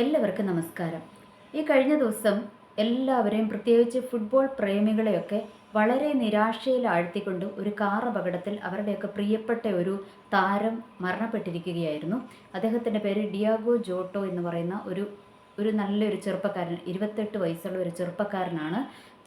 എല്ലാവർക്കും നമസ്കാരം. ഈ കഴിഞ്ഞ ദിവസം എല്ലാവരെയും പ്രത്യേകിച്ച് ഫുട്ബോൾ പ്രേമികളെയൊക്കെ വളരെ നിരാശയിൽ ആഴ്ത്തിക്കൊണ്ട് ഒരു കാർ അപകടത്തിൽ അവരുടെയൊക്കെ പ്രിയപ്പെട്ട ഒരു താരം മരണപ്പെട്ടിരിക്കുകയായിരുന്നു. അദ്ദേഹത്തിന്റെ പേര് ഡിയാഗോ ജോട്ടോ എന്ന് പറയുന്ന ഒരു ഒരു നല്ലൊരു ചെറുപ്പക്കാരൻ ഇരുപത്തെട്ട് വയസ്സുള്ള ഒരു ചെറുപ്പക്കാരനാണ്.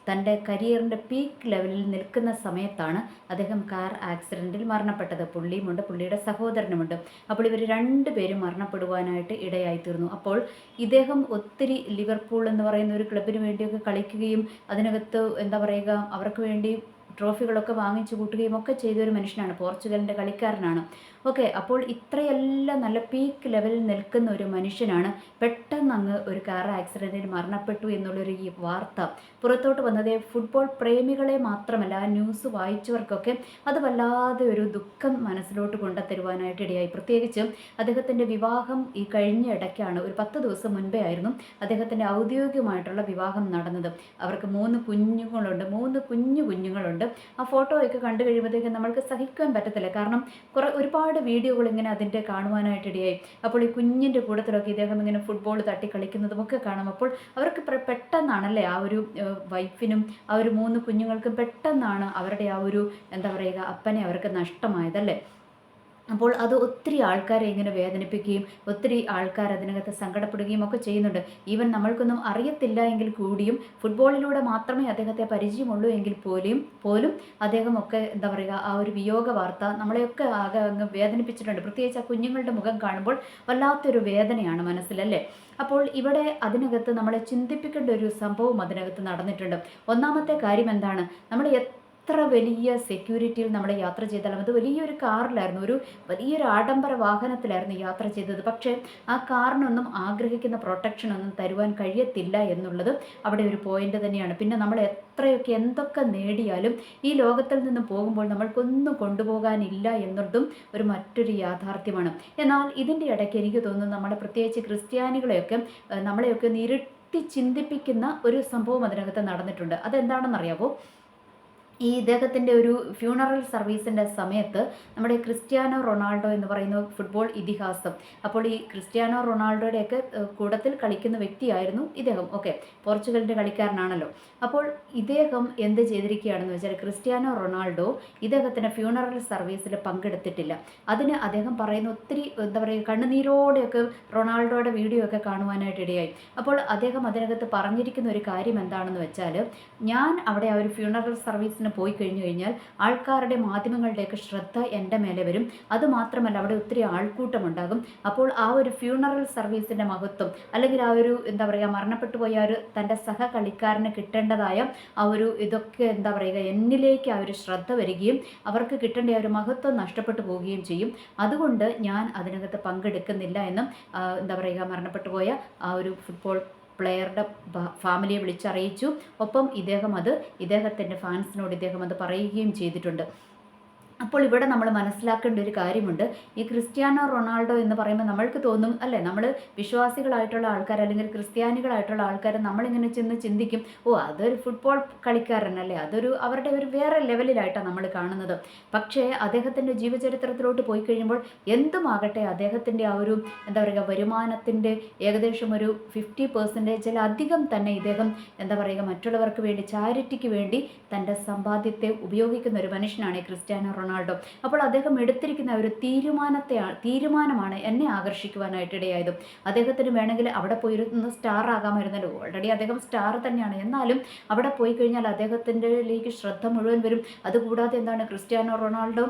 തന്റെ കരിയറിന്റെ പീക്ക് ലെവലിൽ നിൽക്കുന്ന സമയത്താണ് അദ്ദേഹം കാർ ആക്സിഡന്റിൽ മരണപ്പെട്ടത്. പുള്ളിയുമുണ്ട് പുള്ളിയുടെ സഹോദരനുമുണ്ട്. അപ്പോൾ ഇവർ രണ്ടുപേരും മരണപ്പെടുവാനായിട്ട് ഇടയായിത്തീർന്നു. അപ്പോൾ ഇദ്ദേഹം ഒത്തിരി ലിവർപൂൾ എന്ന് പറയുന്ന ഒരു ക്ലബിന് വേണ്ടിയൊക്കെ കളിക്കുകയും അതിനകത്ത് എന്താ പറയുക അവർക്ക് വേണ്ടി ട്രോഫികളൊക്കെ വാങ്ങിച്ചു കൂട്ടുകയും ഒക്കെ ചെയ്ത ഒരു മനുഷ്യനാണ്. പോർച്ചുഗലിന്റെ കളിക്കാരനാണ്. ഓക്കെ അപ്പോൾ ഇത്രയെല്ലാം നല്ല പീക്ക് ലെവലിൽ നിൽക്കുന്ന ഒരു മനുഷ്യനാണ്. പെട്ടെന്ന് അങ്ങ് ഒരു കാർ ആക്സിഡന്റിൽ മരണപ്പെട്ടു എന്നുള്ളൊരു ഈ വാർത്ത പുറത്തോട്ട് വന്നത് ഫുട്ബോൾ പ്രേമികളെ മാത്രമല്ല ന്യൂസ് വായിച്ചവർക്കൊക്കെ അത് വല്ലാതെ ഒരു ദുഃഖം മനസ്സിലോട്ട് കൊണ്ടുത്തരുവാനായിട്ട് ഇടയായി. പ്രത്യേകിച്ചും അദ്ദേഹത്തിന്റെ വിവാഹം ഈ കഴിഞ്ഞ ഇടയ്ക്കാണ്. ഒരു പത്ത് ദിവസം മുൻപേ ആയിരുന്നു അദ്ദേഹത്തിന്റെ ഔദ്യോഗികമായിട്ടുള്ള വിവാഹം നടന്നത്. അവർക്ക് മൂന്ന് കുഞ്ഞുങ്ങളുണ്ട് മൂന്ന് കുഞ്ഞു കുഞ്ഞുങ്ങളുണ്ട്. ആ ഫോട്ടോയൊക്കെ കണ്ടു കഴിയുമ്പോഴത്തേക്കും നമ്മൾക്ക് സഹിക്കാൻ പറ്റത്തില്ല. കാരണം കുറേ ഒരുപാട് വീഡിയോകൾ ഇങ്ങനെ അതിന്റെ കാണുവാനായിട്ടിടയായി അപ്പോൾ ഈ കുഞ്ഞിന്റെ കൂട്ടത്തിലൊക്കെ ഇദ്ദേഹം ഇങ്ങനെ ഫുട്ബോൾ തട്ടി കളിക്കുന്നതും ഒക്കെ കാണും. അപ്പോൾ അവർക്ക് പെട്ടെന്നാണല്ലേ ആ ഒരു വൈഫിനും ആ ഒരു മൂന്ന് കുഞ്ഞുങ്ങൾക്കും പെട്ടെന്നാണ് അവരുടെ ആ ഒരു എന്താ പറയുക അപ്പനെ അവർക്ക് നഷ്ടമായതല്ലേ? അപ്പോൾ അത് ഒത്തിരി ആൾക്കാരെ ഇങ്ങനെ വേദനിപ്പിക്കുകയും ഒത്തിരി ആൾക്കാർ അതിനകത്ത് സങ്കടപ്പെടുകയും ഒക്കെ ചെയ്യുന്നുണ്ട്. ഈവൻ നമ്മൾക്കൊന്നും അറിയത്തില്ല എങ്കിൽ കൂടിയും ഫുട്ബോളിലൂടെ മാത്രമേ അദ്ദേഹത്തെ പരിചയമുള്ളൂ എങ്കിൽ പോലും പോലും അദ്ദേഹം ഒക്കെ എന്താ പറയുക ആ ഒരു വിയോഗ വാർത്ത നമ്മളെയൊക്കെ ആകെ അങ്ങ് വേദനിപ്പിച്ചിട്ടുണ്ട്. പ്രത്യേകിച്ച് ആ കുഞ്ഞുങ്ങളുടെ മുഖം കാണുമ്പോൾ വല്ലാത്തൊരു വേദനയാണ് മനസ്സിലല്ലേ അപ്പോൾ ഇവിടെ അതിനകത്ത് നമ്മളെ ചിന്തിപ്പിക്കേണ്ട ഒരു സംഭവം അതിനകത്ത് നടന്നിട്ടുണ്ട്. ഒന്നാമത്തെ കാര്യം എന്താണ്? നമ്മൾ എത്ര വലിയ സെക്യൂരിറ്റിയിൽ നമ്മൾ യാത്ര ചെയ്താലും അത് വലിയൊരു കാറിലായിരുന്നു ഒരു വലിയൊരു ആഡംബര വാഹനത്തിലായിരുന്നു യാത്ര ചെയ്തത്. പക്ഷേ ആ കാറിനൊന്നും ആഗ്രഹിക്കുന്ന പ്രൊട്ടക്ഷൻ ഒന്നും തരുവാൻ കഴിയത്തില്ല എന്നുള്ളത് അവിടെ ഒരു പോയിന്റ് തന്നെയാണ്. പിന്നെ നമ്മൾ എത്രയൊക്കെ എന്തൊക്കെ നേടിയാലും ഈ ലോകത്തിൽ നിന്ന് പോകുമ്പോൾ നമ്മൾക്കൊന്നും കൊണ്ടുപോകാനില്ല എന്നുള്ളതും ഒരു മറ്റൊരു യാഥാർത്ഥ്യമാണ്. എന്നാൽ ഇതിന്റെ ഇടയ്ക്ക് എനിക്ക് തോന്നുന്നു നമ്മുടെ പ്രത്യേകിച്ച് ക്രിസ്ത്യാനികളെയൊക്കെ നമ്മളെയൊക്കെ ഒന്ന് ചിന്തിപ്പിക്കുന്ന ഒരു സംഭവം അതിനകത്ത് നടന്നിട്ടുണ്ട്. അതെന്താണെന്നറിയാവോ? ഈ ഇദ്ദേഹത്തിന്റെ ഒരു ഫ്യൂണറൽ സർവീസിന്റെ സമയത്ത് നമ്മുടെ ക്രിസ്ത്യാനോ റൊണാൾഡോ എന്ന് പറയുന്ന ഫുട്ബോൾ ഇതിഹാസം. അപ്പോൾ ഈ ക്രിസ്ത്യാനോ റൊണാൾഡോയുടെയൊക്കെ കൂടത്തിൽ കളിക്കുന്ന വ്യക്തിയായിരുന്നു ഇദ്ദേഹം. ഓക്കെ പോർച്ചുഗലിന്റെ കളിക്കാരനാണല്ലോ. അപ്പോൾ ഇദ്ദേഹം എന്ത് ചെയ്തിരിക്കുകയാണെന്ന് വെച്ചാൽ ക്രിസ്ത്യാനോ റൊണാൾഡോ ഇദ്ദേഹത്തിന്റെ ഫ്യൂണറൽ സർവീസിൽ പങ്കെടുത്തിട്ടില്ല. അതിന് അദ്ദേഹം പറയുന്ന ഒത്തിരി എന്താ പറയുക കണ്ണുനീരോടെയൊക്കെ റൊണാൾഡോയുടെ വീഡിയോ ഒക്കെ കാണുവാനായിട്ട് ഇടയായി. അപ്പോൾ അദ്ദേഹം അതിനകത്ത് പറഞ്ഞിരിക്കുന്ന ഒരു കാര്യം എന്താണെന്ന് വെച്ചാൽ ഞാൻ അവിടെ ആ ഒരു ഫ്യൂണറൽ സർവീസിന് പോയി കഴിഞ്ഞു കഴിഞ്ഞാൽ ആൾക്കാരുടെ മാധ്യമങ്ങളുടെയൊക്കെ ശ്രദ്ധ എന്റെ മേലെ വരും. അതുമാത്രമല്ല അവിടെ ഒത്തിരി ആൾക്കൂട്ടമുണ്ടാകും. അപ്പോൾ ആ ഒരു ഫ്യൂണറൽ സർവീസിന്റെ മഹത്വം അല്ലെങ്കിൽ ആ ഒരു എന്താ പറയുക മരണപ്പെട്ടു പോയ ഒരു തന്റെ സഹ കളിക്കാരന് കിട്ടേണ്ടതായ ആ ഒരു ഇതൊക്കെ എന്താ പറയുക എന്നിലേക്ക് ആ ഒരു ശ്രദ്ധ വരികയും അവർക്ക് കിട്ടേണ്ട ആ ഒരു മഹത്വം നഷ്ടപ്പെട്ടു പോവുകയും ചെയ്യും. അതുകൊണ്ട് ഞാൻ അതിനകത്ത് പങ്കെടുക്കുന്നില്ല എന്നും എന്താ പറയുക മരണപ്പെട്ടു പോയ ആ ഒരു ഫുട്ബോൾ പ്ലെയറുടെ ഫാമിലിയെ വിളിച്ചറിയിച്ചു. ഒപ്പം ഇദ്ദേഹം അത് ഇദ്ദേഹത്തിന്റെ ഫാൻസിനോട് ഇദ്ദേഹം അത് പറയുകയും ചെയ്തിട്ടുണ്ട്. അപ്പോൾ ഇവിടെ നമ്മൾ മനസ്സിലാക്കേണ്ട ഒരു കാര്യമുണ്ട്. ഈ ക്രിസ്ത്യാനോ റൊണാൾഡോ എന്ന് പറയുമ്പോൾ നമ്മൾക്ക് തോന്നും അല്ലേ? നമ്മൾ വിശ്വാസികളായിട്ടുള്ള ആൾക്കാർ അല്ലെങ്കിൽ ക്രിസ്ത്യാനികളായിട്ടുള്ള ആൾക്കാർ നമ്മളിങ്ങനെ ചെന്ന് ചിന്തിക്കും ഓ അതൊരു ഫുട്ബോൾ കളിക്കാരനല്ലേ? അതൊരു അവരുടെ ഒരു വേറെ ലെവലിലായിട്ടാണ് നമ്മൾ കാണുന്നത്. പക്ഷേ അദ്ദേഹത്തിന്റെ ജീവചരിത്രത്തിലോട്ട് പോയി കഴിയുമ്പോൾ എന്തുമാകട്ടെ അദ്ദേഹത്തിന്റെ ആ ഒരു എന്താ പറയുക വരുമാനത്തിന്റെ ഏകദേശം ഒരു ഫിഫ്റ്റി പെർസെന്റേജിലധികം തന്നെ ഇദ്ദേഹം എന്താ പറയുക മറ്റുള്ളവർക്ക് വേണ്ടി ചാരിറ്റിക്ക് വേണ്ടി തന്റെ സമ്പാദ്യത്തെ ഉപയോഗിക്കുന്ന ഒരു മനുഷ്യനാണ് ക്രിസ്ത്യാനോ റൊണാൾഡോ. അപ്പോൾ അദ്ദേഹം എടുത്തിരിക്കുന്ന ഒരു തീരുമാനത്തെ തീരുമാനമാണ് എന്നെ ആകർഷിക്കുവാനായിട്ട് ഇടയായത്. അദ്ദേഹത്തിന് വേണമെങ്കിൽ അവിടെ പോയിരുന്ന സ്റ്റാർ ആകാമായിരുന്നല്ലോ. ഓൾറെഡി അദ്ദേഹം സ്റ്റാർ തന്നെയാണ്. എന്നാലും അവിടെ പോയി കഴിഞ്ഞാൽ അദ്ദേഹത്തിന്റെലേക്ക് ശ്രദ്ധ മുഴുവൻ വരും. അതുകൂടാതെ എന്താണ് ക്രിസ്ത്യാനോ റൊണാൾഡോ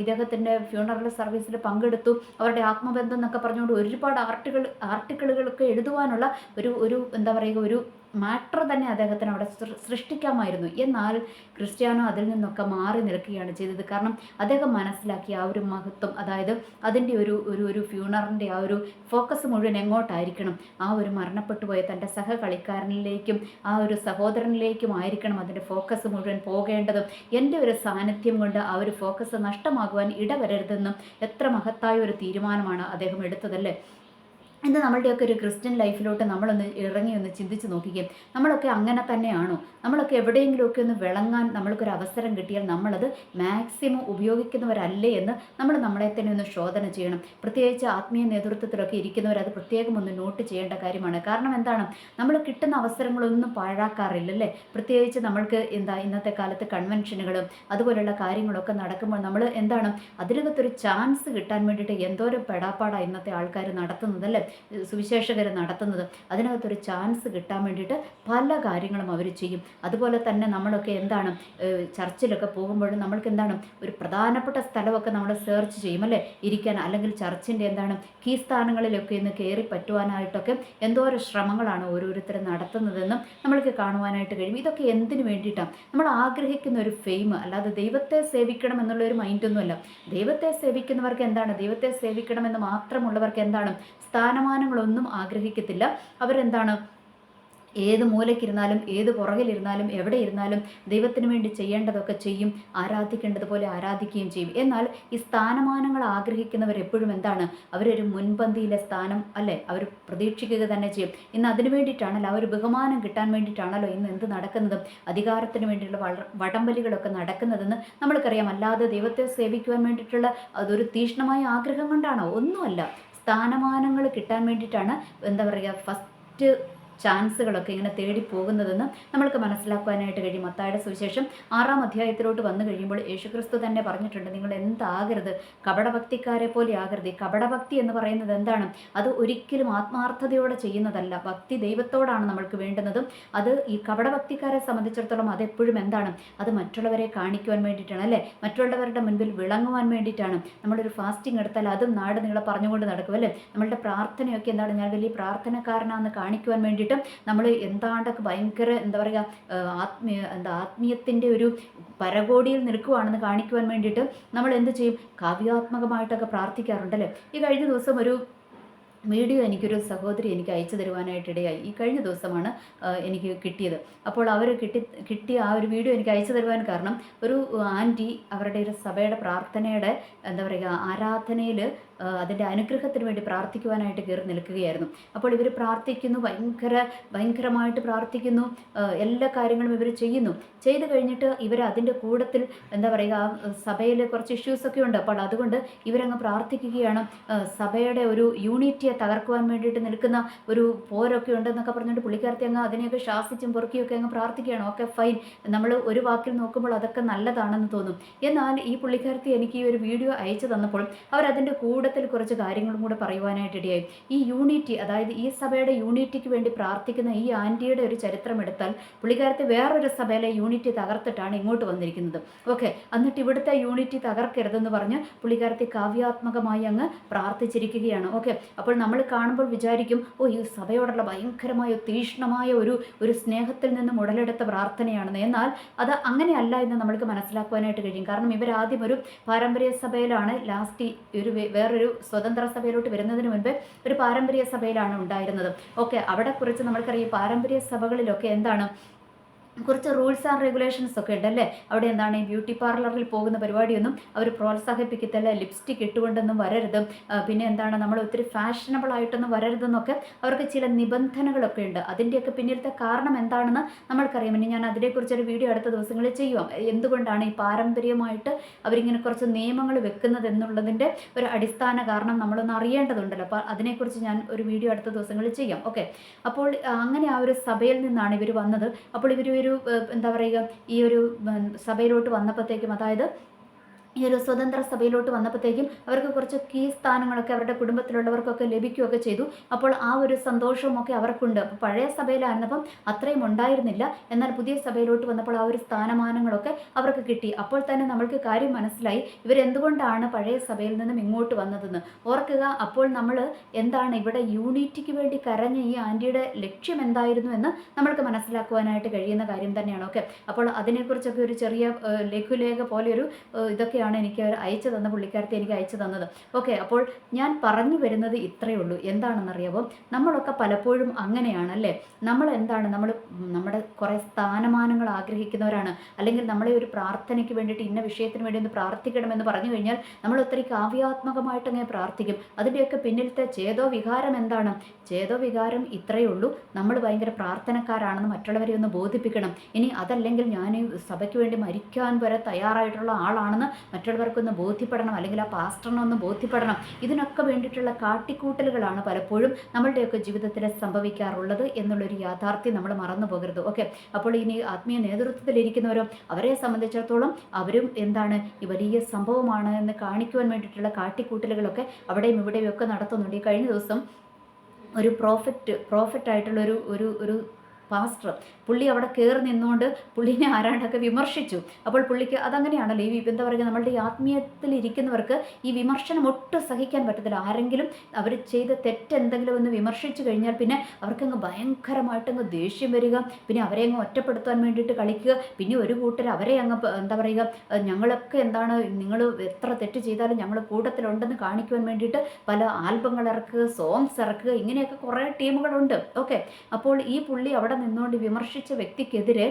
ഇദ്ദേഹത്തിന്റെ ഫ്യൂണറൽ സർവീസിൽ പങ്കെടുത്തു. അവരുടെ ആത്മബന്ധം എന്നൊക്കെ പറഞ്ഞുകൊണ്ട് ഒരുപാട് ആർട്ടുകൾ ആർട്ടിക്കിളുകളൊക്കെ എഴുതുവാനുള്ള ഒരു ഒരു എന്താ പറയുക ഒരു മാറ്റർ തന്നെ അദ്ദേഹത്തിന് അവിടെ സൃഷ്ടിക്കാമായിരുന്നു. എന്നാൽ ക്രിസ്ത്യാനോ അതിൽ നിന്നൊക്കെ മാറി നിൽക്കുകയാണ് ചെയ്തത്. കാരണം അദ്ദേഹം മനസ്സിലാക്കി ആ ഒരു മഹത്വം അതായത് അതിന്റെ ഒരു ഒരു ഒരു ഫ്യൂണറിന്റെ ആ ഒരു ഫോക്കസ് മുഴുവൻ എങ്ങോട്ടായിരിക്കണം? ആ ഒരു മരണപ്പെട്ടു പോയ തന്റെ സഹകളിക്കാരനിലേക്കും ആ ഒരു സഹോദരനിലേക്കും ആയിരിക്കണം അതിന്റെ ഫോക്കസ് മുഴുവൻ പോകേണ്ടതും. എന്റെ ഒരു സാന്നിധ്യം കൊണ്ട് ആ ഒരു ഫോക്കസ് നഷ്ടമാകുവാൻ ഇടവരരുതെന്നും എത്ര മഹത്തായ ഒരു തീരുമാനമാണ് അദ്ദേഹം എടുത്തതല്ലേ? ഇത് നമ്മളുടെയൊക്കെ ഒരു ക്രിസ്ത്യൻ ലൈഫിലോട്ട് നമ്മളൊന്ന് ഇറങ്ങി ഒന്ന് ചിന്തിച്ച് നോക്കിക്കുകയും നമ്മളൊക്കെ അങ്ങനെ തന്നെയാണോ? നമ്മളൊക്കെ എവിടെയെങ്കിലുമൊക്കെ ഒന്ന് വിളങ്ങാൻ നമ്മൾക്കൊരു അവസരം കിട്ടിയാൽ നമ്മളത് മാക്സിമം ഉപയോഗിക്കുന്നവരല്ലേ എന്ന് നമ്മൾ നമ്മളെ തന്നെ ഒന്ന് ശോധന ചെയ്യണം. പ്രത്യേകിച്ച് ആത്മീയ നേതൃത്വത്തിലൊക്കെ ഇരിക്കുന്നവർ അത് പ്രത്യേകം ഒന്ന് നോട്ട് ചെയ്യേണ്ട കാര്യമാണ്. കാരണം എന്താണ്? നമ്മൾ കിട്ടുന്ന അവസരങ്ങളൊന്നും പാഴാക്കാറില്ല അല്ലേ പ്രത്യേകിച്ച് നമ്മൾക്ക് എന്താ ഇന്നത്തെ കാലത്ത് കൺവെൻഷനുകളും അതുപോലെയുള്ള കാര്യങ്ങളൊക്കെ നടക്കുമ്പോൾ നമ്മൾ എന്താണ്? അതിനകത്തൊരു ചാൻസ് കിട്ടാൻ വേണ്ടിയിട്ട് എന്തോരം പെടാപ്പാടാണ് ഇന്നത്തെ ആൾക്കാർ നടത്തുന്നതല്ലേ? സുവിശേഷകർ നടത്തുന്നത്. അതിനകത്തൊരു ചാൻസ് കിട്ടാൻ വേണ്ടിയിട്ട് പല കാര്യങ്ങളും അവർ ചെയ്യും. അതുപോലെ തന്നെ നമ്മളൊക്കെ എന്താണ് ചർച്ചിലൊക്കെ പോകുമ്പോഴും നമ്മൾക്ക് എന്താണ് ഒരു പ്രധാനപ്പെട്ട സ്ഥലമൊക്കെ നമ്മൾ സെർച്ച് ചെയ്യും അല്ലേ? ഇരിക്കാൻ അല്ലെങ്കിൽ ചർച്ചിന്റെ എന്താണ് കീ സ്ഥാനങ്ങളിലൊക്കെ ഇന്ന് കയറി പറ്റുവാനായിട്ടൊക്കെ എന്തോരം ശ്രമങ്ങളാണ് ഓരോരുത്തരും നടത്തുന്നതെന്നും നമ്മൾക്ക് കാണുവാനായിട്ട് കഴിയും. ഇതൊക്കെ എന്തിനു വേണ്ടിയിട്ടാണ് നമ്മൾ ആഗ്രഹിക്കുന്ന ഒരു ഫെയിം അല്ലാതെ ദൈവത്തെ സേവിക്കണം എന്നുള്ള ഒരു മൈൻഡൊന്നുമല്ല. ദൈവത്തെ സേവിക്കുന്നവർക്ക് എന്താണ് ദൈവത്തെ സേവിക്കണം സേവിക്കണമെന്ന് മാത്രമുള്ളവർക്ക് എന്താണ് സ്ഥാനമാനങ്ങളൊന്നും ആഗ്രഹിക്കത്തില്ല. അവരെന്താണ്? ഏത് മൂലക്കിരുന്നാലും ഏത് പുറകിലിരുന്നാലും എവിടെ ഇരുന്നാലും ദൈവത്തിന് വേണ്ടി ചെയ്യേണ്ടതൊക്കെ ചെയ്യും ആരാധിക്കേണ്ടതുപോലെ ആരാധിക്കുകയും ചെയ്യും. എന്നാൽ ഈ സ്ഥാനമാനങ്ങൾ ആഗ്രഹിക്കുന്നവർ എപ്പോഴും എന്താണ്? അവരൊരു മുൻപന്തിയിലെ സ്ഥാനം അല്ലേ? അവർ പ്രതീക്ഷിക്കുക തന്നെ ചെയ്യും. ഇന്ന് അതിനു വേണ്ടിയിട്ടാണല്ലോ ആ ഒരു ബഹുമാനം കിട്ടാൻ വേണ്ടിയിട്ടാണല്ലോ ഇന്ന് എന്ത് നടക്കുന്നതും അധികാരത്തിന് വേണ്ടിയുള്ള വടംവലികളൊക്കെ നടക്കുന്നതെന്ന് നമ്മൾക്കറിയാം. അല്ലാതെ ദൈവത്തെ സേവിക്കുവാൻ വേണ്ടിയിട്ടുള്ള അതൊരു തീഷ്ണമായ ആഗ്രഹം കൊണ്ടാണോ? ഒന്നുമല്ല. സ്ഥാനമാനങ്ങൾ കിട്ടാൻ വേണ്ടിയിട്ടാണ് എന്താ പറയുക ഫസ്റ്റ് ചാൻസുകളൊക്കെ ഇങ്ങനെ തേടി പോകുന്നതെന്ന് നമ്മൾക്ക് മനസ്സിലാക്കുവാനായിട്ട് കഴിയും. മത്തായുടെ സുവിശേഷം ആറാം അധ്യായത്തിലോട്ട് വന്നു കഴിയുമ്പോൾ യേശുക്രിസ്തു തന്നെ പറഞ്ഞിട്ടുണ്ട് നിങ്ങൾ എന്താകരുത്? കപടഭക്തിക്കാരെ പോലെ ആകരുത്. ഈ കപടഭക്തി എന്ന് പറയുന്നത് എന്താണ്? അത് ഒരിക്കലും ആത്മാർത്ഥതയോടെ ചെയ്യുന്നതല്ല. ഭക്തി ദൈവത്തോടാണ് നമ്മൾക്ക് വേണ്ടുന്നതും അത് ഈ കപടഭക്തിക്കാരെ സംബന്ധിച്ചിടത്തോളം അതെപ്പോഴും എന്താണ്? അത് മറ്റുള്ളവരെ കാണിക്കുവാൻ വേണ്ടിയിട്ടാണ് അല്ലേ? മറ്റുള്ളവരുടെ മുൻപിൽ വിളങ്ങുവാൻ വേണ്ടിയിട്ടാണ്. നമ്മളൊരു ഫാസ്റ്റിംഗ് എടുത്താൽ അതും നാട് നിങ്ങളെ പറഞ്ഞുകൊണ്ട് നടക്കും അല്ലേ? നമ്മളുടെ പ്രാർത്ഥനയൊക്കെ എന്താണ്? ഞാൻ വലിയ പ്രാർത്ഥനക്കാരനാണെന്ന് കാണിക്കുവാൻ വേണ്ടി വേണ്ടിയിട്ട് നമ്മൾ എന്താണ്ടൊക്കെ ഭയങ്കര എന്താ പറയുക ആത്മീയ എന്താ ആത്മീയത്തിന്റെ ഒരു പരകോടിയിൽ നിൽക്കുവാണെന്ന് കാണിക്കുവാൻ വേണ്ടിയിട്ട് നമ്മൾ എന്ത് ചെയ്യും? കാവ്യാത്മകമായിട്ടൊക്കെ പ്രാർത്ഥിക്കാറുണ്ട് അല്ലേ ഈ കഴിഞ്ഞ ദിവസം ഒരു വീഡിയോ എനിക്കൊരു സഹോദരി എനിക്ക് അയച്ചു തരുവാനായിട്ടിടയായി. ഈ കഴിഞ്ഞ ദിവസമാണ് എനിക്ക് കിട്ടിയത്. അപ്പോൾ അവർ കിട്ടി കിട്ടിയ ആ ഒരു വീഡിയോ എനിക്ക് അയച്ചു തരുവാൻ കാരണം ഒരു ആന്റി അവരുടെ ഒരു സഭയുടെ പ്രാർത്ഥനയുടെ എന്താ പറയുക ആരാധനയിൽ അതിന്റെ അനുഗ്രഹത്തിന് വേണ്ടി പ്രാർത്ഥിക്കുവാനായിട്ട് കയറി നിൽക്കുകയായിരുന്നു. അപ്പോൾ ഇവർ പ്രാർത്ഥിക്കുന്നു ഭയങ്കര ഭയങ്കരമായിട്ട് പ്രാർത്ഥിക്കുന്നു എല്ലാ കാര്യങ്ങളും ഇവർ ചെയ്യുന്നു. ചെയ്തു കഴിഞ്ഞിട്ട് ഇവർ അതിന്റെ കൂടത്തിൽ എന്താ പറയുക സഭയിൽ കുറച്ച് ഇഷ്യൂസൊക്കെ ഉണ്ട്. അപ്പോൾ അതുകൊണ്ട് ഇവരങ്ങ് പ്രാർത്ഥിക്കുകയാണ്. സഭയുടെ ഒരു യൂണിറ്റിയെ തകർക്കുവാൻ വേണ്ടിയിട്ട് നിൽക്കുന്ന ഒരു പോരൊക്കെ ഉണ്ടെന്നൊക്കെ പറഞ്ഞിട്ട് പുള്ളിക്കാർത്തി അങ്ങ് അതിനെയൊക്കെ ശാസിച്ചും പൊറുക്കിയൊക്കെ അങ്ങ് പ്രാർത്ഥിക്കുകയാണ്. Okay fine. നമ്മൾ ഒരു വാക്കിൽ നോക്കുമ്പോൾ അതൊക്കെ നല്ലതാണെന്ന് തോന്നും. എന്നാൽ ഈ പുള്ളിക്കാരത്തി എനിക്ക് ഈ ഒരു വീഡിയോ അയച്ചു തന്നപ്പോൾ അവരതിന്റെ കൂടെ കൂടത്തിൽ കുറച്ച് കാര്യങ്ങളും കൂടെ പറയുവാനായിട്ടിടയായി ഈ യൂണിറ്റി അതായത് ഈ സഭയുടെ യൂണിറ്റിക്ക് വേണ്ടി പ്രാർത്ഥിക്കുന്ന ഈ ആന്റിയുടെ ഒരു ചരിത്രം എടുത്താൽ പുള്ളിക്കാരത്തെ വേറൊരു സഭയിലെ യൂണിറ്റി തകർത്തിട്ടാണ് ഇങ്ങോട്ട് വന്നിരിക്കുന്നത്. ഓക്കെ എന്നിട്ട് ഇവിടുത്തെ യൂണിറ്റി തകർക്കരുതെന്ന് പറഞ്ഞ് പുള്ളിക്കാരത്തെ കാവ്യാത്മകമായി അങ്ങ് പ്രാർത്ഥിച്ചിരിക്കുകയാണ്. ഓക്കെ അപ്പോൾ നമ്മൾ കാണുമ്പോൾ വിചാരിക്കും ഓ ഈ സഭയോടുള്ള ഭയങ്കരമായ തീഷ്ണമായ ഒരു ഒരു സ്നേഹത്തിൽ നിന്നും ഉടലെടുത്ത പ്രാർത്ഥനയാണെന്ന്. എന്നാൽ അത് അങ്ങനെയല്ല എന്ന് നമ്മൾക്ക് മനസ്സിലാക്കുവാനായിട്ട് കഴിയും. കാരണം ഇവരാദ്യം ഒരു പാരമ്പര്യ സഭയിലാണ് ലാസ്റ്റ് ഒരു വേറെ വേറൊരു സ്വതന്ത്ര സഭയിലോട്ട് വരുന്നതിന് മുൻപ് ഒരു പാരമ്പര്യ സഭയിലാണ് ഉണ്ടായിരുന്നത്. ഓക്കെ അവിടെ കുറിച്ച് നമ്മൾക്കറിയാം പാരമ്പര്യ സഭകളിലൊക്കെ എന്താണ് കുറച്ച് റൂൾസ് ആൻഡ് റെഗുലേഷൻസ് ഒക്കെ ഉണ്ടല്ലേ അവിടെ എന്താണ് ഈ ബ്യൂട്ടി പാർലറിൽ പോകുന്ന പരിപാടിയൊന്നും അവർ പ്രോത്സാഹിപ്പിക്കത്തില്ല ലിപ്സ്റ്റിക് ഇട്ടുകൊണ്ടൊന്നും വരരുത് പിന്നെ എന്താണ് നമ്മൾ ഒത്തിരി ഫാഷനബിൾ ആയിട്ടൊന്നും വരരുതെന്നൊക്കെ അവർക്ക് ചില നിബന്ധനകളൊക്കെ ഉണ്ട്. അതിന്റെയൊക്കെ പിന്നിലത്തെ കാരണം എന്താണെന്ന് നമ്മൾക്കറിയാം. ഇനി ഞാൻ അതിനെക്കുറിച്ചൊരു വീഡിയോ അടുത്ത ദിവസങ്ങളിൽ ചെയ്യുവാം. എന്തുകൊണ്ടാണ് ഈ പാരമ്പര്യമായിട്ട് അവരിങ്ങനെ കുറച്ച് നിയമങ്ങൾ വെക്കുന്നത് എന്നുള്ളതിന്റെ ഒരു അടിസ്ഥാന കാരണം നമ്മളൊന്ന് അറിയേണ്ടതുണ്ടല്ലോ. അപ്പോൾ അതിനെക്കുറിച്ച് ഞാൻ ഒരു വീഡിയോ അടുത്ത ദിവസങ്ങളിൽ ചെയ്യാം. ഓക്കെ. അപ്പോൾ അങ്ങനെ ആ ഒരു സഭയിൽ നിന്നാണ് ഇവർ വന്നത്. അപ്പോൾ ഇവർ ഒരു എന്താ പറയുക ഈ ഒരു സഭയിലോട്ട് വന്നപ്പോഴത്തേക്കും അതായത് ഈ ഒരു സ്വതന്ത്ര സഭയിലോട്ട് വന്നപ്പോഴത്തേക്കും അവർക്ക് കുറച്ച് കീ സ്ഥാനങ്ങളൊക്കെ അവരുടെ കുടുംബത്തിലുള്ളവർക്കൊക്കെ ലഭിക്കുകയൊക്കെ ചെയ്തു. അപ്പോൾ ആ ഒരു സന്തോഷമൊക്കെ അവർക്കുണ്ട്. അപ്പോൾ പഴയ സഭയിലായിരുന്നപ്പം അത്രയും ഉണ്ടായിരുന്നില്ല. എന്നാൽ പുതിയ സഭയിലോട്ട് വന്നപ്പോൾ ആ ഒരു സ്ഥാനമാനങ്ങളൊക്കെ അവർക്ക് കിട്ടി. അപ്പോൾ തന്നെ നമ്മൾക്ക് കാര്യം മനസ്സിലായി. ഇവരെന്തുകൊണ്ടാണ് പഴയ സഭയിൽ നിന്നും ഇങ്ങോട്ട് വന്നതെന്ന്? ഓർക്കുക അപ്പോൾ നമ്മൾ എന്താണ് ഇവിടെ യൂണിറ്റിക്ക് വേണ്ടി കരഞ്ഞ ഈ ആന്റിയുടെ ലക്ഷ്യം എന്തായിരുന്നു എന്ന് നമ്മൾക്ക് മനസ്സിലാക്കുവാനായിട്ട് കഴിയുന്ന കാര്യം തന്നെയാണ്. ഓക്കെ. അപ്പോൾ അതിനെക്കുറിച്ചൊക്കെ ഒരു ചെറിയ ലഘുലേഖ പോലെ ഒരു ഇതൊക്കെ ഫോട്ടോയാണ് എനിക്ക് അവർ അയച്ചു തന്ന പുള്ളിക്കാരത്തെ എനിക്ക് അയച്ചു തന്നത്. ഓക്കെ അപ്പോൾ ഞാൻ പറഞ്ഞു വരുന്നത് ഇത്രയേ ഉള്ളൂ. എന്താണെന്നറിയാമോ നമ്മളൊക്കെ പലപ്പോഴും അങ്ങനെയാണ് അല്ലേ നമ്മൾ എന്താണ് നമ്മൾ നമ്മുടെ കുറേ സ്ഥാനമാനങ്ങൾ ആഗ്രഹിക്കുന്നവരാണ്. അല്ലെങ്കിൽ നമ്മളെ ഒരു പ്രാർത്ഥനയ്ക്ക് വേണ്ടിയിട്ട് ഇന്ന വിഷയത്തിന് വേണ്ടി ഒന്ന് പ്രാർത്ഥിക്കണമെന്ന് പറഞ്ഞു കഴിഞ്ഞാൽ നമ്മൾ ഒത്തിരി കാവ്യാത്മകമായിട്ട് അങ്ങനെ പ്രാർത്ഥിക്കും. അതിന്റെയൊക്കെ പിന്നിലത്തെ ചേതോ വികാരം എന്താണ്? ചേതോ വികാരം ഇത്രയേ ഉള്ളൂ. നമ്മൾ ഭയങ്കര പ്രാർത്ഥനക്കാരാണെന്ന് മറ്റുള്ളവരെ ഒന്ന് ബോധിപ്പിക്കണം. ഇനി അതല്ലെങ്കിൽ ഞാൻ സഭയ്ക്ക് വേണ്ടി മരിക്കാൻ വരെ തയ്യാറായിട്ടുള്ള ആളാണെന്ന് മറ്റുള്ളവർക്കൊന്ന് ബോധ്യപ്പെടണം അല്ലെങ്കിൽ ആ പാസ്റ്ററിനൊന്ന് ബോധ്യപ്പെടണം. ഇതിനൊക്കെ വേണ്ടിയിട്ടുള്ള കാട്ടിക്കൂട്ടലുകളാണ് പലപ്പോഴും നമ്മളുടെയൊക്കെ ജീവിതത്തിൽ സംഭവിക്കാറുള്ളത് എന്നുള്ളൊരു യാഥാർത്ഥ്യം നമ്മൾ മറന്നു പോകരുത്. ഓക്കെ? അപ്പോൾ ഇനി ആത്മീയ നേതൃത്വത്തിലിരിക്കുന്നവരോ അവരെ സംബന്ധിച്ചിടത്തോളം അവരും എന്താണ് ഈ വലിയ സംഭവമാണ് എന്ന് കാണിക്കുവാൻ വേണ്ടിയിട്ടുള്ള കാട്ടിക്കൂട്ടലുകളൊക്കെ അവിടെയും ഇവിടെയും ഒക്കെ നടത്തുന്നുണ്ട്. ഈ കഴിഞ്ഞ ദിവസം ഒരു പ്രോഫിറ്റ് പ്രോഫിറ്റ് ആയിട്ടുള്ളൊരു ഒരു ഒരു പാസ്റ്റർ പുള്ളി അവിടെ കയറി നിന്നുകൊണ്ട് പുള്ളിനെ ആരാണ്ടൊക്കെ വിമർശിച്ചു. അപ്പോൾ പുള്ളിക്ക് അതങ്ങനെയാണല്ലോ ഈ എന്താ പറയുക നമ്മളുടെ ഈ ആത്മീയത്തിൽ ഇരിക്കുന്നവർക്ക് ഈ വിമർശനം ഒട്ടും സഹിക്കാൻ പറ്റത്തില്ല. ആരെങ്കിലും അവർ ചെയ്ത തെറ്റെന്തെങ്കിലും ഒന്ന് വിമർശിച്ചു കഴിഞ്ഞാൽ പിന്നെ അവർക്കങ്ങ് ഭയങ്കരമായിട്ടങ്ങ് ദേഷ്യം വരിക പിന്നെ അവരെ അങ്ങ് ഒറ്റപ്പെടുത്താൻ വേണ്ടിയിട്ട് കളിക്കുക പിന്നെ ഒരു കൂട്ടർ അവരെ അങ്ങ് എന്താ പറയുക ഞങ്ങളൊക്കെ എന്താണ് നിങ്ങൾ എത്ര തെറ്റ് ചെയ്താലും ഞങ്ങൾ കൂട്ടത്തിലുണ്ടെന്ന് കാണിക്കുവാൻ വേണ്ടിയിട്ട് പല ആൽബങ്ങൾ ഇറക്കുക സോങ്സ് ഇറക്കുക ഇങ്ങനെയൊക്കെ കുറേ ടീമുകളുണ്ട്. ഓക്കെ. അപ്പോൾ ഈ പുള്ളി അവിടെ നിന്നുകൊണ്ട് വിമർശിച്ച വ്യക്തിക്കെതിരെ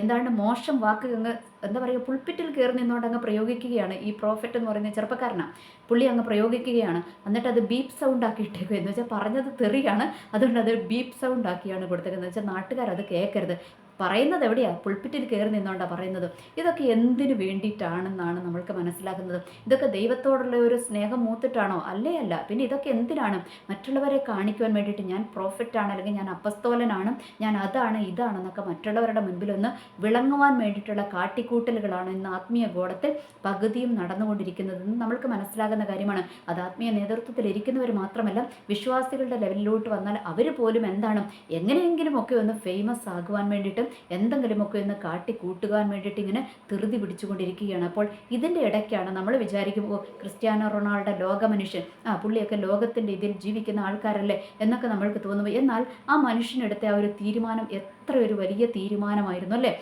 എന്താണ് മോശം വാക്ക് അങ്ങ് എന്താ പറയുക പുൾപ്പിറ്റിൽ കയറി നിന്നുകൊണ്ട് അങ്ങ് പ്രയോഗിക്കുകയാണ് ഈ പ്രോഫിറ്റ് എന്ന് പറയുന്ന ചെറുപ്പക്കാരനാണ് പുള്ളി അങ്ങ് പ്രയോഗിക്കുകയാണ്. എന്നിട്ട് അത് ബീപ് സൗണ്ട് ആക്കിയിട്ടേക്കും എന്ന് വെച്ചാൽ പറഞ്ഞത് തെറിയാണ്. അതുകൊണ്ട് അത് ബീപ് സൗണ്ട് ആക്കിയാണ് കൊടുത്തേക്കുന്നത്. വെച്ചാൽ നാട്ടുകാർ അത് കേൾക്കരുത് പറയുന്നത് എവിടെയാണ് പുൾപ്പിറ്റിൽ കയറി നിന്നുകൊണ്ടാണ് പറയുന്നത്. ഇതൊക്കെ എന്തിനു വേണ്ടിയിട്ടാണെന്നാണ് നമ്മൾക്ക് മനസ്സിലാക്കുന്നത് ഇതൊക്കെ ദൈവത്തോടുള്ള ഒരു സ്നേഹം മൂത്തിട്ടാണോ? അല്ലേ അല്ല. പിന്നെ ഇതൊക്കെ എന്തിനാണ്? മറ്റുള്ളവരെ കാണിക്കുവാൻ വേണ്ടിയിട്ട് ഞാൻ പ്രോഫിറ്റാണ് അല്ലെങ്കിൽ ഞാൻ അപ്പസ്തോലനാണ് ഞാൻ അതാണ് ഇതാണെന്നൊക്കെ മറ്റുള്ളവരുടെ മുൻപിലൊന്ന് വിളങ്ങുവാൻ വേണ്ടിയിട്ടുള്ള കാട്ടിക്കൂട്ടലുകളാണ് ഇന്ന് ആത്മീയ ഗോളത്തിൽ പകുതിയും നടന്നുകൊണ്ടിരിക്കുന്നതെന്ന് നമ്മൾക്ക് മനസ്സിലാകുന്ന കാര്യമാണ്. അത് ആത്മീയ നേതൃത്വത്തിൽ ഇരിക്കുന്നവർ മാത്രമല്ല വിശ്വാസികളുടെ ലെവലിലോട്ട് വന്നാൽ അവർ പോലും എന്താണ്? എങ്ങനെയെങ്കിലും ഒക്കെ ഒന്ന് ഫേമസ് ആകുവാൻ വേണ്ടിയിട്ട് എന്തെങ്കിലുമൊക്കെ ഒന്ന് കാട്ടി കൂട്ടുവാൻ വേണ്ടിയിട്ട് ഇങ്ങനെ ധൃതി പിടിച്ചുകൊണ്ടിരിക്കുകയാണ്. അപ്പോൾ ഇതിന്റെ ഇടയ്ക്കാണ് നമ്മൾ വിചാരിക്കുമ്പോൾ ക്രിസ്ത്യാനോ റൊണാൾഡോ ലോക മനുഷ്യൻ ആ പുള്ളിയൊക്കെ ലോകത്തിന്റെ ഇതിൽ ജീവിക്കുന്ന ആൾക്കാരല്ലേ എന്നൊക്കെ നമ്മൾക്ക് തോന്നുന്നു എന്നാൽ ആ മനുഷ്യനെടുത്ത ആ ഒരു തീരുമാനം എത്ര ഒരു വലിയ തീരുമാനമായിരുന്നു അല്ലേ?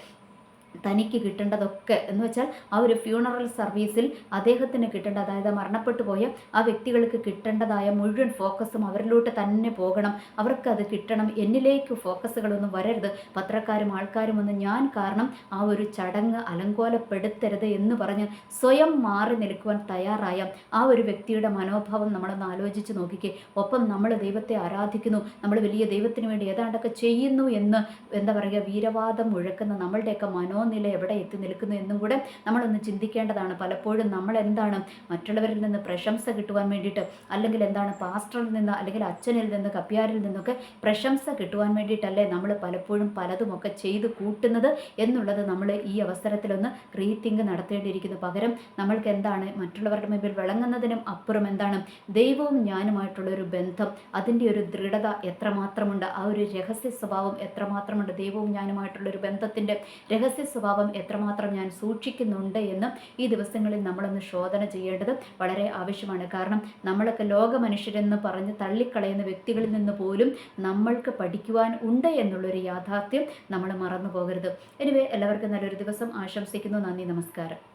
തനിക്ക് കിട്ടേണ്ടതൊക്കെ എന്ന് വെച്ചാൽ ആ ഒരു ഫ്യൂണറൽ സർവീസിൽ അദ്ദേഹത്തിന് കിട്ടേണ്ട അതായത് മരണപ്പെട്ടു പോയ ആ വ്യക്തികൾക്ക് കിട്ടേണ്ടതായ മുഴുവൻ ഫോക്കസും അവരിലോട്ട് തന്നെ പോകണം. അവർക്ക് അത് കിട്ടണം. എന്നിലേക്ക് ഫോക്കസുകളൊന്നും വരരുത്. പത്രക്കാരും ആൾക്കാരും ഒന്നും ഞാൻ കാരണം ആ ഒരു ചടങ്ങ് അലങ്കോലപ്പെടുത്തരുത് എന്ന് പറഞ്ഞ് സ്വയം മാറി നിൽക്കുവാൻ തയ്യാറായ ആ ഒരു വ്യക്തിയുടെ മനോഭാവം നമ്മളൊന്ന് ആലോചിച്ച് നോക്കിക്കേ. ഒപ്പം നമ്മൾ ദൈവത്തെ ആരാധിക്കുന്നു. നമ്മൾ വലിയ ദൈവത്തിന് വേണ്ടി ഏതാണ്ടൊക്കെ ചെയ്യുന്നു എന്ന് എന്താ പറയുക വീരവാദം മുഴക്കുന്ന നമ്മളുടെയൊക്കെ മനോ മനോനില എവിടെ എത്തി നിൽക്കുന്നു എന്നും കൂടെ നമ്മളൊന്ന് ചിന്തിക്കേണ്ടതാണ്. പലപ്പോഴും നമ്മൾ എന്താണ് മറ്റുള്ളവരിൽ നിന്ന് പ്രശംസ കിട്ടുവാൻ വേണ്ടിയിട്ട് അല്ലെങ്കിൽ എന്താണ് പാസ്റ്ററിൽ നിന്ന് അല്ലെങ്കിൽ അച്ഛനിൽ നിന്ന് കപ്പ്യാരിൽ നിന്നൊക്കെ പ്രശംസ കിട്ടുവാൻ വേണ്ടിയിട്ടല്ലേ നമ്മൾ പലപ്പോഴും പലതുമൊക്കെ ചെയ്ത് കൂട്ടുന്നത് എന്നുള്ളത് നമ്മൾ ഈ അവസരത്തിലൊന്ന് റീതിങ്ക് നടത്തേണ്ടിയിരിക്കുന്നു. പകരം നമ്മൾക്ക് എന്താണ് മറ്റുള്ളവരുടെ മുമ്പിൽ വിളങ്ങുന്നതിനും അപ്പുറം എന്താണ് ദൈവവും ഞാനുമായിട്ടുള്ള ഒരു ബന്ധം. അതിന്റെ ഒരു ദൃഢത എത്രമാത്രമുണ്ട്? ആ ഒരു രഹസ്യ സ്വഭാവം എത്രമാത്രമുണ്ട്? ദൈവവും ഞാനുമായിട്ടുള്ള ഒരു ബന്ധത്തിന്റെ രഹസ്യ സ്വഭാവം എത്രമാത്രം ഞാൻ സൂക്ഷിക്കുന്നുണ്ട് എന്നും ഈ ദിവസങ്ങളിൽ നമ്മളൊന്ന് ശോധന ചെയ്യേണ്ടത് വളരെ ആവശ്യമാണ്. കാരണം നമ്മളൊക്കെ ലോക മനുഷ്യരെന്ന് പറഞ്ഞ് തള്ളിക്കളയുന്ന വ്യക്തികളിൽ നിന്ന് പോലും നമ്മൾക്ക് പഠിക്കുവാൻ ഉണ്ട് എന്നുള്ളൊരു യാഥാർത്ഥ്യം നമ്മൾ മറന്നു പോകരുത് എനിവേ എല്ലാവർക്കും നല്ലൊരു ദിവസം. ആശംസിക്കുന്നു. നന്ദി. നമസ്കാരം.